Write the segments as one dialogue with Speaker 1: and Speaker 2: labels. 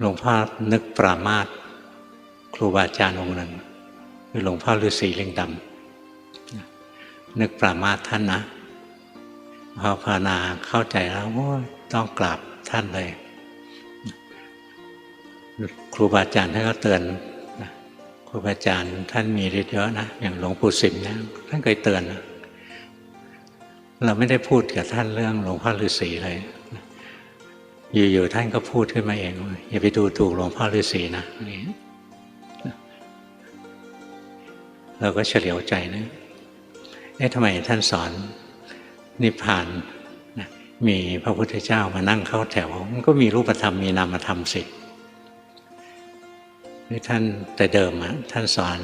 Speaker 1: หลวงพ่อนึกปรามาสครูบาอาจารย์องค์หนึ่งคือหลวงพ่อฤาษีเลิงดำนึกปรามาสท่านนะพอภาวนาเข้าใจแล้วโอ้ต้องกราบท่านเลย ครูบาอาจารย์ท่านก็เตือนครูบาอาจารย์ท่านมีฤทธิ์เยอะนะอย่างหลวงปู่สิมเนี่ยท่านเคยเตือน เราไม่ได้พูดกับท่านเรื่องหลวงพ่อฤาษีเลย อยู่ๆท่านก็พูดขึ้นมาเองอย่าไปดูถูกหลวงพ่อฤาษีนะเราก็เฉลียวใจนะเอ๊ะทำไมท่านสอนนิพพานนะมีพระพุทธเจ้ามานั่งเข้าแถว มันก็มีรูปธรรมมีนามธรรมสิท่านแต่เดิมอะท่านสอน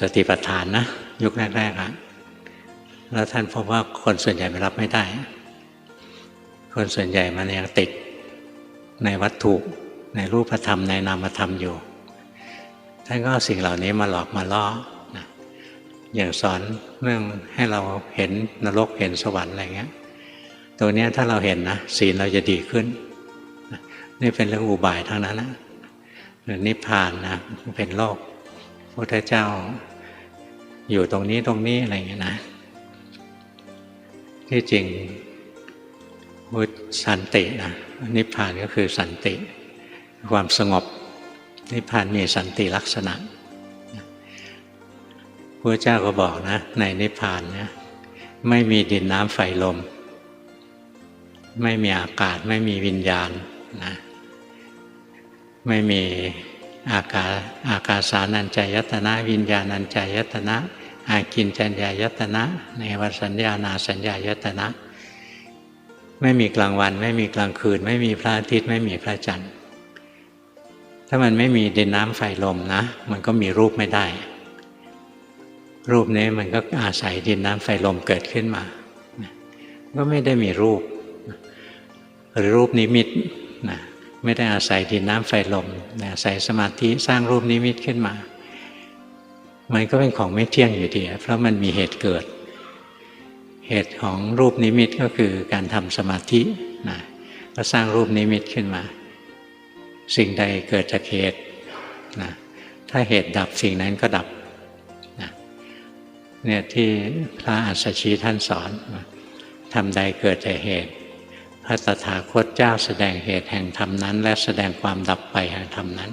Speaker 1: สติปัฏฐานนะ ยุคแรกๆอะแล้วท่านพบว่าคนส่วนใหญ่ไม่รับไม่ได้ คนส่วนใหญ่มันยังติดในวัตถุในรูปธรรมในนามธรรมอยู่ ท่านก็สิ่งเหล่านี้มาหลอกมาล่อนะอย่างสอนเรื่องให้เราเห็นนรกเห็นสวรรค์อะไรเงี้ย ตัวนี้ถ้าเราเห็นนะศีลเราจะดีขึ้น นี่เป็นเรื่องอุบายทั้งนั้นนะหรือนิพพานนะเป็นโลกพระพุทธเจ้าอยู่ตรงนี้ตรงนี้อะไรเงี้ยนะ ที่จริง พุทสันตินะนิพพานก็คือสันติ ความสงบ นิพพานมีสันติลักษณะพระเจ้าก็บอกนะ ในนิพพานเนี่ยไม่มีดินน้ำไฟลม ไม่มีอากาศไม่มีวิญญาณนะไม่มีอากาศอากาสานัญจายตนะ วิญญาณัญจายตนะอากินจัญญายตนะ ในวสัญญานาสัญญายตนะ ไม่มีกลางวัน ไม่มีกลางคืน ไม่มีพระอาทิตย์ไม่มีพระจันทร์ ถ้ามันไม่มีดินน้ำไฟลมนะ มันก็มีรูปไม่ได้ รูปนี้มันก็อาศัยดินน้ำไฟลมเกิดขึ้นมา ก็ไม่ได้มีรูป หรือรูปนิมิตนะไม่ได้อาศัยดินน้ำไฟลมอาศัยสมาธิสร้างรูปนิมิตขึ้นมา มันก็เป็นของไม่เที่ยงอยู่ดีเพราะมันมีเหตุเกิด เหตุของรูปนิมิตก็คือการทำสมาธินะก็สร้างรูปนิมิตขึ้นมา สิ่งใดเกิดจากเหตุนะถ้าเหตุดับสิ่งนั้นก็ดับนะเนี่ยที่พระอัสสชีท่านสอนทำใดเกิดจากเหตุ พระตถาคตเจ้าแสดงเหตุแห่งธรรมนั้น และแสดงความดับไปแห่งธรรมนั้น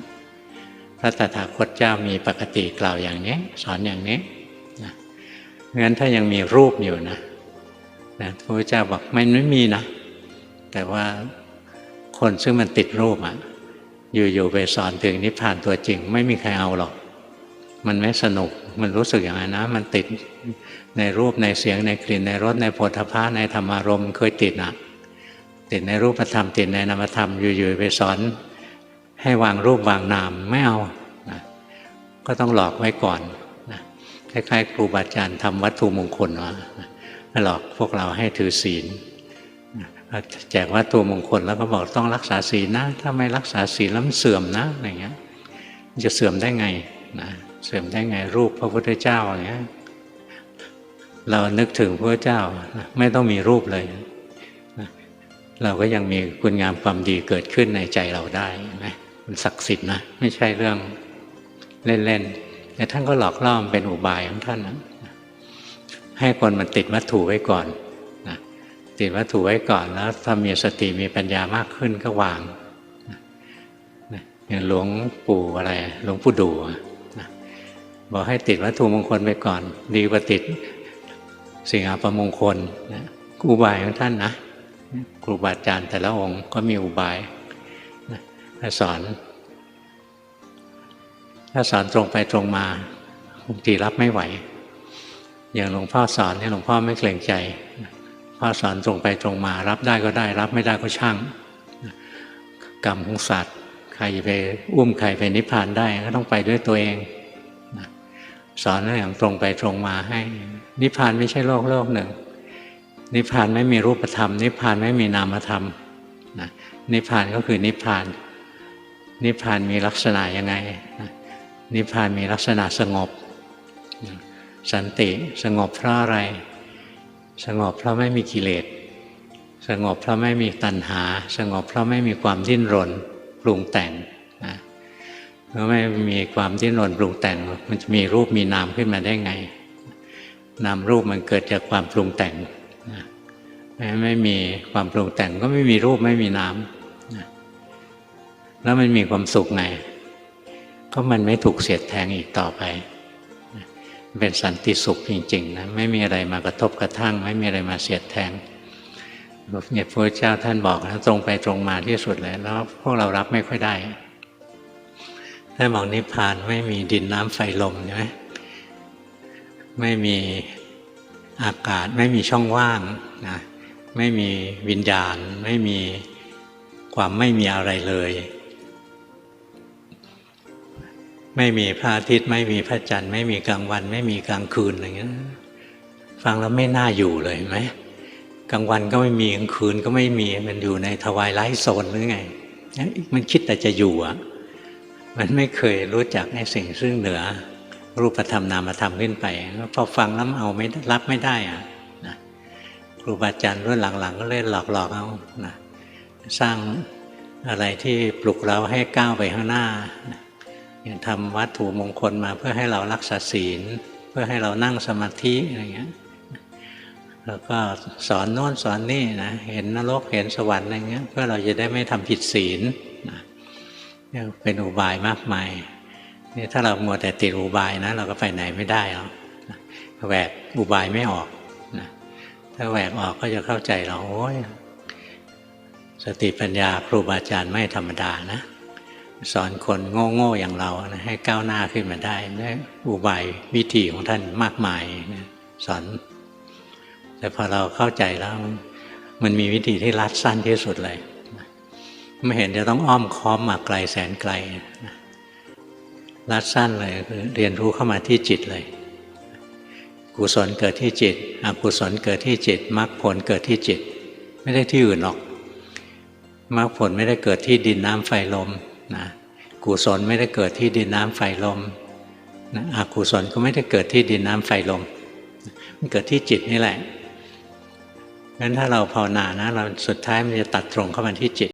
Speaker 1: พระตถาคตเจ้ามีปกติกล่าวอย่างนี้ สอนอย่างนี้นะงั้นถ้ายังมีรูปอยู่นะ นะพระพุทธเจ้าบอกไม่ไม่มีนะแต่ว่าคนซึ่งมันติดรูปอะอยู่ๆไปสอนถึงนิพพานตัวจริง ไม่มีใครเอาหรอก มันไม่สนุกมันรู้สึกอย่างนั้นนะ มันติดในรูปในเสียงในกลิ่นในรสในโผฏฐะในธรรมารมณ์เคยติดนะติดในรูปธรรมติดในนามธรรมอยู่ๆไปสอน ให้วางรูปวางนามไม่เอานะก็ต้องหลอกไว้ก่อนนะคล้ายๆครูบาอาจารย์ทำวัตถุมงคลมา หลอกพวกเราให้ถือศีลแจกวัตถุมงคลแล้วก็บอกต้องรักษาศีลนะ ถ้าไม่รักษาศีลแล้วมันเสื่อมนะอะไรเงี้ยจะเสื่อมได้ไงนะเสื่อมได้ไงรูปพระพุทธเจ้าอย่างเงี้ยเรานึกถึงพระเจ้าไม่ต้องมีรูปเลย เราก็ยังมีคุณงามความดีเกิดขึ้นในใจเราได้ไหมมันศักดิ์สิทธิ์นะไม่ใช่เรื่องเล่นๆแต่ท่านก็หลอกล่อมเป็นอุบายของท่านนะ ให้คนมันติดวัตถุไว้ก่อนนะติดวัตถุไว้ก่อนแล้วถ้ามีสติมีปัญญามากขึ้นก็วางนะอย่างหลวงปู่อะไรหลวงปู่ดูนะบอกให้ติดวัตถุมงคลไปก่อน ดีกว่าติดสิ่งอัปมงคลนะอุบายของท่านนะครูบาอาจารย์แต่ละองค์ก็มีอุบายถ้าสอน ถ้าสอนตรงไปตรงมาบางทีรับไม่ไหว อย่างหลวงพ่อสอนเนี่ยหลวงพ่อไม่เกรงใจพ่อสอนตรงไปตรงมา รับได้ก็ได้ รับไม่ได้ก็ช่าง กรรมของสัตว์ ใครไปอุ้มใครไปนิพพานได้ก็ต้องไปด้วยตัวเองสอนอย่างตรงไปตรงมาให้ นิพพานไม่ใช่โลกโลกหนึ่ง นิพพานไม่มีรูปธรรม นิพพานไม่มีนามธรรมนะนิพพานก็คือนิพพาน นิพพานมีลักษณะยังไงนะนิพพานมีลักษณะสงบ สันติสงบเพราะอะไร สงบเพราะไม่มีกิเลสสงบเพราะไม่มีตัณหา สงบเพราะไม่มีความดิ้นรนปรุงแต่งนะเมื่อไม่มีความดิ้นรนปรุงแต่ง มันจะมีรูปมีนามขึ้นมาได้ไง นามรูปมันเกิดจากความปรุงแต่งนะไม่มีความปรุงแต่งก็ไม่มีรูปไม่มีนามนะแล้วมันมีความสุขไง ก็มันไม่ถูกเสียดแทงอีกต่อไป เป็นสันติสุขจริงๆนะไม่มีอะไรมากระทบกระทั่ง ไม่มีอะไรมาเสียดแทงเนี่ยพระเจ้าท่านบอกนะตรงไปตรงมาที่สุดเลยแล้วพวกเรารับไม่ค่อยได้ท่านบอกนิพพานไม่มีดินน้ำไฟลมใช่ไหมไม่มีอากาศไม่มีช่องว่างนะไม่มีวิญญาณ ไม่มีความไม่มีอะไรเลย ไม่มีพระอาทิตย์ไม่มีพระจันทร์ไม่มีกลางวัน ไม่มีกลางคืนอะไรเงี้ยฟังแล้วไม่น่าอยู่เลยไหมกลางวันก็ไม่มีกลางคืนก็ไม่มีมันอยู่ในทวายไลท์โซนหรือไงมันคิดแต่จะอยู่อะมันไม่เคยรู้จักไอ้สิ่งซึ่งเหนือ รูปธรรมนามธรรมขึ้นไปพอฟังแล้วเอาไม่รับไม่ได้อะนะครูบาอาจารย์รุ่นหลังๆ ก็เล่นหลอกๆเอานะสร้างอะไรที่ปลุกเราให้ก้าวไปข้างหน้านะ อย่างทำวัตถุมงคลมาเพื่อให้เรารักษาศีล เพื่อให้เรานั่งสมาธิอะไรเงี้ยแล้วก็สอนโน้นสอนนี่นะเห็นนรกเห็นสวรรค์อะไรเงี้ยเพื่อเราจะได้ไม่ทำผิดศีลนะเป็นอุบายมากมายนี่ถ้าเรามัวแต่ติดอุบายนะ เราก็ไปไหนไม่ได้หรอกแหวกอุบายไม่ออกนะถ้าแหวกออกก็จะเข้าใจเราโอ้ยสติปัญญาครูบาอาจารย์ไม่ธรรมดานะ สอนคนโง่ๆอย่างเรานะให้ก้าวหน้าขึ้นมาได้ด้วยอุบายวิธีของท่านมากมายนะสอน แต่พอเราเข้าใจแล้ว มันมีวิธีที่รัดสั้นที่สุดเลยไม่เห็นจะต้องอ้อมค้อมมาไกลแสนไกลนะรัดสั้นเลยคือเรียนรู้เข้ามาที่จิตเลย กุศลเกิดที่จิตอกุศลเกิดที่จิตมรรคผลเกิดที่จิต ไม่ได้ที่อื่นหรอกมรรคผลไม่ได้เกิดที่ดินน้ำไฟลม นะกุศลไม่ได้เกิดที่ดินน้ำไฟลมนะอกุศลก็ไม่ได้เกิดที่ดินน้ำไฟลม มันเกิดที่จิตนี่แหละงั้นถ้าเราภาวนานะเราสุดท้ายมันจะตัดตรงเข้ามาที่จิต